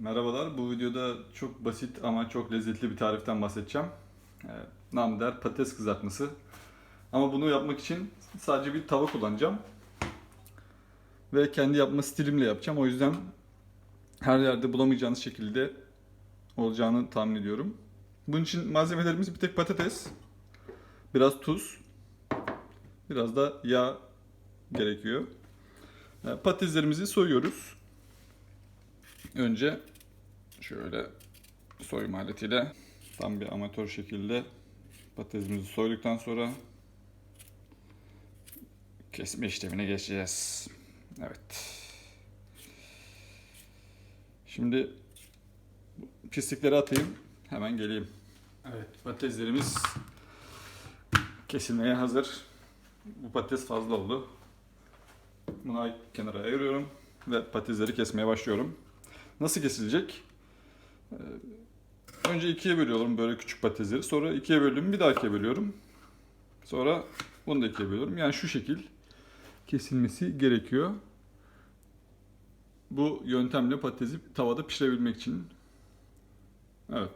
Merhabalar. Bu videoda çok basit ama çok lezzetli bir tariften bahsedeceğim. Ee, Nam der patates kızartması. Ama bunu yapmak için sadece bir tava kullanacağım. Ve kendi yapma stilimle yapacağım. O yüzden her yerde bulamayacağınız şekilde olacağını tahmin ediyorum. Bunun için malzemelerimiz bir tek patates, biraz tuz, biraz da yağ gerekiyor. Ee, Patateslerimizi soyuyoruz. Önce şöyle soyma aletiyle tam bir amatör şekilde patatesimizi soyduktan sonra kesme işlemine geçeceğiz. Evet. Şimdi pislikleri atayım. Hemen geleyim. Evet patateslerimiz kesilmeye hazır. Bu patates fazla oldu. Bunu kenara ayırıyorum ve patatesleri kesmeye başlıyorum. Nasıl kesilecek? Ee, Önce ikiye bölüyorum böyle küçük patatesleri. Sonra ikiye böldüm bir daha ikiye bölüyorum. Sonra bunu da ikiye bölüyorum. Yani şu şekil kesilmesi gerekiyor. Bu yöntemle patatesi tavada pişirebilmek için. Evet.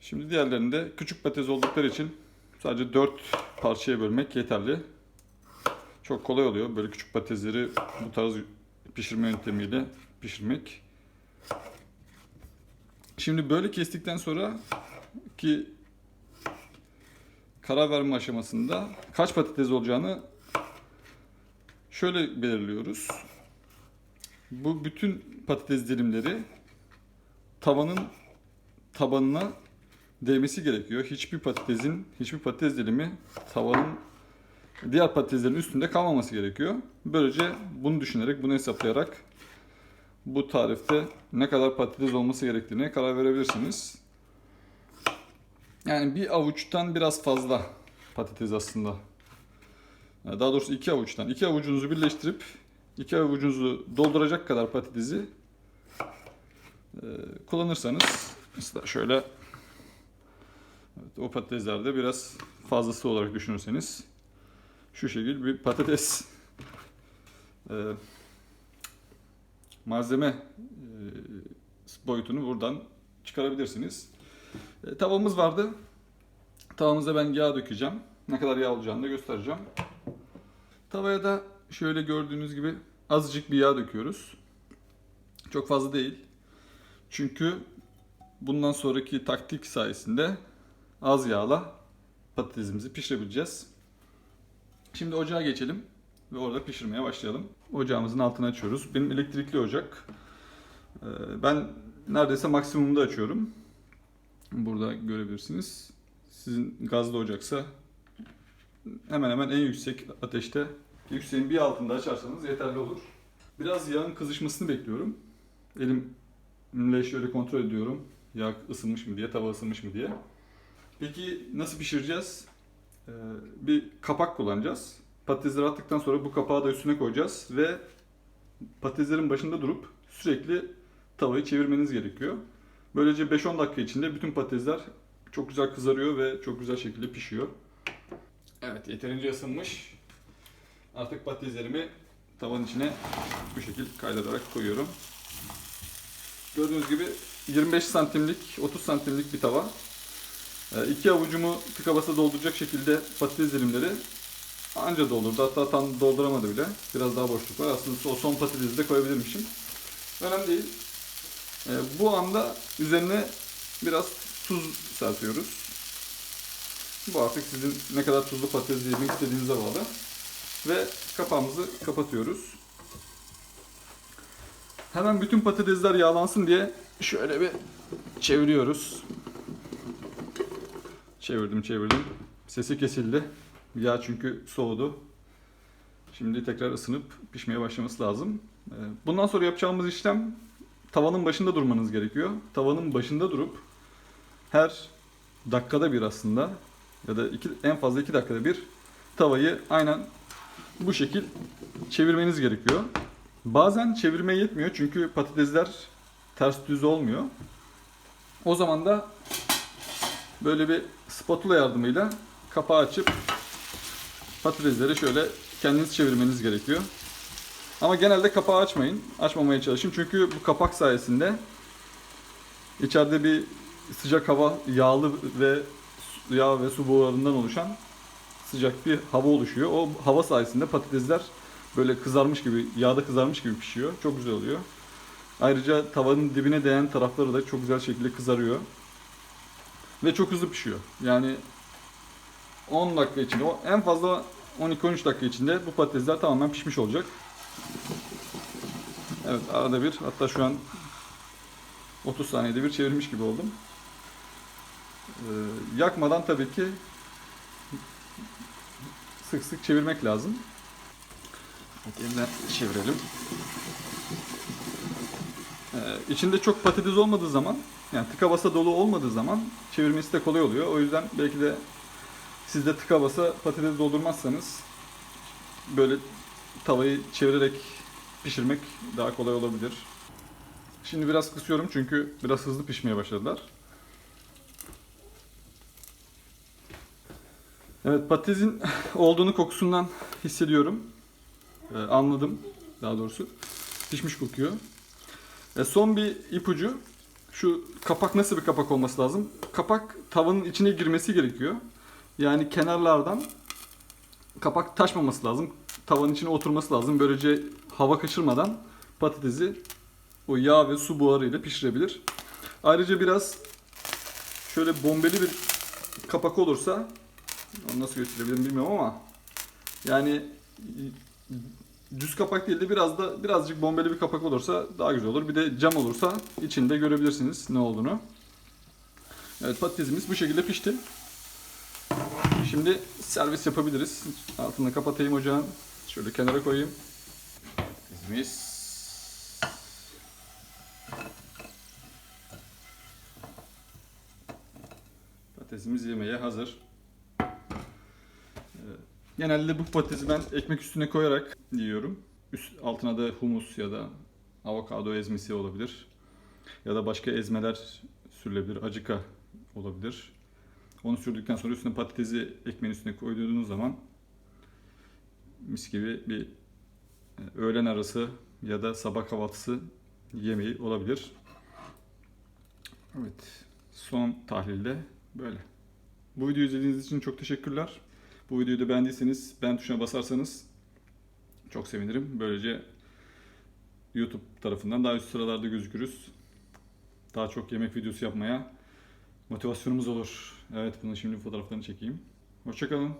Şimdi diğerlerini de küçük patates oldukları için sadece 4 parçaya bölmek yeterli. Çok kolay oluyor. Böyle küçük patatesleri bu tarz pişirme yöntemiyle pişirmek. Şimdi böyle kestikten sonra ki karar verme aşamasında kaç patates olacağını şöyle belirliyoruz. Bu bütün patates dilimleri tavanın tabanına değmesi gerekiyor. Hiçbir patatesin, hiçbir patates dilimi tavanın diğer patateslerin üstünde kalmaması gerekiyor. Böylece bunu düşünerek, bunu hesaplayarak bu tarifte ne kadar patates olması gerektiğine karar verebilirsiniz. Yani bir avuçtan biraz fazla patates aslında. Daha doğrusu iki avuçtan. İki avucunuzu birleştirip iki avucunuzu dolduracak kadar patatesi e, kullanırsanız mesela şöyle evet, o patateslerde biraz fazlası olarak düşünürseniz şu şekil bir patates e, malzeme e, boyutunu buradan çıkarabilirsiniz. E, tavamız vardı. Tavamıza ben yağ dökeceğim. Ne kadar yağ olacağını da göstereceğim. Tavaya da şöyle gördüğünüz gibi azıcık bir yağ döküyoruz. Çok fazla değil. Çünkü bundan sonraki taktik sayesinde az yağla patatesimizi pişirebileceğiz. Şimdi ocağa geçelim ve orada pişirmeye başlayalım. Ocağımızın altını açıyoruz. Benim elektrikli ocak. Ee, Ben neredeyse maksimumda açıyorum. Burada görebilirsiniz. Sizin gazlı ocaksa hemen hemen en yüksek ateşte yükseğin bir altında açarsanız yeterli olur. Biraz yağın kızışmasını bekliyorum. Elimle şöyle kontrol ediyorum. Yağ ısınmış mı diye, tava ısınmış mı diye. Peki nasıl pişireceğiz? Ee, Bir kapak kullanacağız. Patatesleri attıktan sonra bu kapağı da üstüne koyacağız ve patateslerin başında durup sürekli tavayı çevirmeniz gerekiyor. Böylece 5-10 dakika içinde bütün patatesler çok güzel kızarıyor ve çok güzel şekilde pişiyor. Evet yeterince ısınmış. Artık patateslerimi tavanın içine bu şekil kaydırarak koyuyorum. Gördüğünüz gibi 25 santimlik, 30 santimlik bir tava. Ee, İki avucumu tıka basa dolduracak şekilde patates dilimleri anca doldurdu. Hatta tam dolduramadı bile. Biraz daha boşluk var. Aslında o son patatesi de koyabilirmişim. Önemli değil. Ee, bu anda üzerine biraz tuz serpiyoruz. Bu artık sizin ne kadar tuzlu patates yemek istediğinize bağlı. Ve kapağımızı kapatıyoruz. Hemen bütün patatesler yağlansın diye şöyle bir çeviriyoruz. Çevirdim çevirdim. Sesi kesildi. Yağ çünkü soğudu. Şimdi tekrar ısınıp pişmeye başlaması lazım. Ee, Bundan sonra yapacağımız işlem tavanın başında durmanız gerekiyor. Tavanın başında durup her dakikada bir aslında ya da iki, en fazla iki dakikada bir tavayı aynen bu şekil çevirmeniz gerekiyor. Bazen çevirmeye yetmiyor çünkü patatesler ters düz olmuyor. O zaman da böyle bir spatula yardımıyla kapağı açıp patatesleri şöyle kendiniz çevirmeniz gerekiyor. Ama genelde kapağı açmayın. Açmamaya çalışın. Çünkü bu kapak sayesinde içeride bir sıcak hava, yağlı ve yağ ve su buharından oluşan sıcak bir hava oluşuyor. O hava sayesinde patatesler böyle kızarmış gibi, yağda kızarmış gibi pişiyor. Çok güzel oluyor. Ayrıca tavanın dibine değen tarafları da çok güzel şekilde kızarıyor. Ve çok hızlı pişiyor. Yani 10 dakika içinde, en fazla 12-13 dakika içinde bu patatesler tamamen pişmiş olacak. Evet arada bir hatta şu an 30 saniyede bir çevirmiş gibi oldum. Ee, yakmadan tabii ki sık sık çevirmek lazım. Evet, yeniden çevirelim. Ee, içinde çok patates olmadığı zaman, yani tıka basa dolu olmadığı zaman çevirmesi de kolay oluyor. O yüzden belki de siz de tıka basa patates doldurmazsanız böyle tavayı çevirerek pişirmek daha kolay olabilir. Şimdi biraz kısıyorum çünkü biraz hızlı pişmeye başladılar. Evet patatesin olduğunu kokusundan hissediyorum. Ee, anladım daha doğrusu. Pişmiş kokuyor. E, son bir ipucu. Şu kapak nasıl bir kapak olması lazım? Kapak tavanın içine girmesi gerekiyor. Yani kenarlardan kapak taşmaması lazım. Tavanın içine oturması lazım. Böylece hava kaçırmadan patatesi o yağ ve su buharıyla pişirebilir. Ayrıca biraz şöyle bombeli bir kapak olursa onu nasıl gösterebilirim bilmiyorum ama yani düz kapak değil de biraz da birazcık bombeli bir kapak olursa daha güzel olur. Bir de cam olursa içinde görebilirsiniz ne olduğunu. Evet patatesimiz bu şekilde pişti. Şimdi servis yapabiliriz. Altını kapatayım ocağın. Şöyle kenara koyayım. Patatesimiz Patatesimiz yemeğe hazır. Ee, Genelde bu patatesi ben ekmek üstüne koyarak yiyorum. Üst, altına da humus ya da avokado ezmesi olabilir. Ya da başka ezmeler sürülebilir. Acıka olabilir. Onu sürdükten sonra üstüne patatesi ekmeğin üstüne koyduğunuz zaman mis gibi bir e, öğlen arası ya da sabah kahvaltısı yemeği olabilir. Evet. Son tahlilde böyle. Bu videoyu izlediğiniz için çok teşekkürler. Bu videoyu da beğendiyseniz beğen tuşuna basarsanız çok sevinirim. Böylece YouTube tarafından daha üst sıralarda gözükürüz. Daha çok yemek videosu yapmaya motivasyonumuz olur. Evet bunun şimdi fotoğraflarını çekeyim. Hoşçakalın.